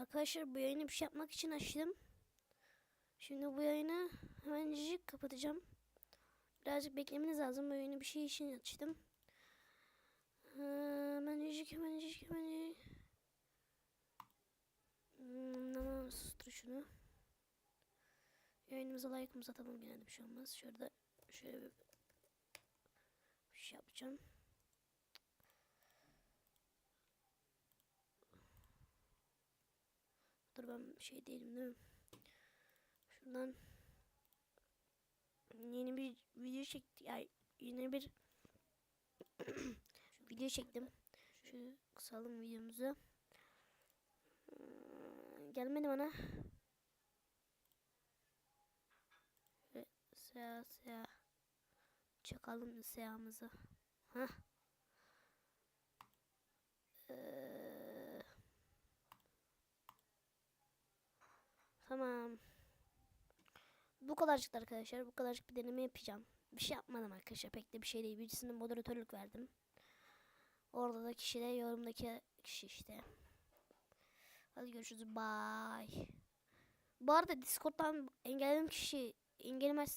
Arkadaşlar bu yayını bir şey yapmak için açtım. Şimdi bu yayını hemencik kapatacağım. Birazcık beklemeniz lazım. Bu yayını bir şey için açtım. Ee, Hemencik hemencik hemencik. Hmm, Ama sustur şunu. Yayınımıza like'ımızı atalım gene de bir şey olmaz. Şurada şöyle bir şey yapacağım. Dur ben şey değilim değil mi? Şuradan yeni bir video çekti. Yani yeni bir video çektim. Şu kısalım videomuzu. Hmm, Gelmedi bana. Ve Seya seya. Çakalım seyamızı. Hah. Tamam. Bu kadarcık arkadaşlar. Bu kadarcık bir deneme yapacağım. Bir şey yapmadım arkadaşlar. Pek de bir şey değil. Birisine moderatörlük verdim. Orada da kişi de yorumdaki kişi işte. Hadi görüşürüz. Bye. Bu arada Discord'dan engelledim kişi engellemez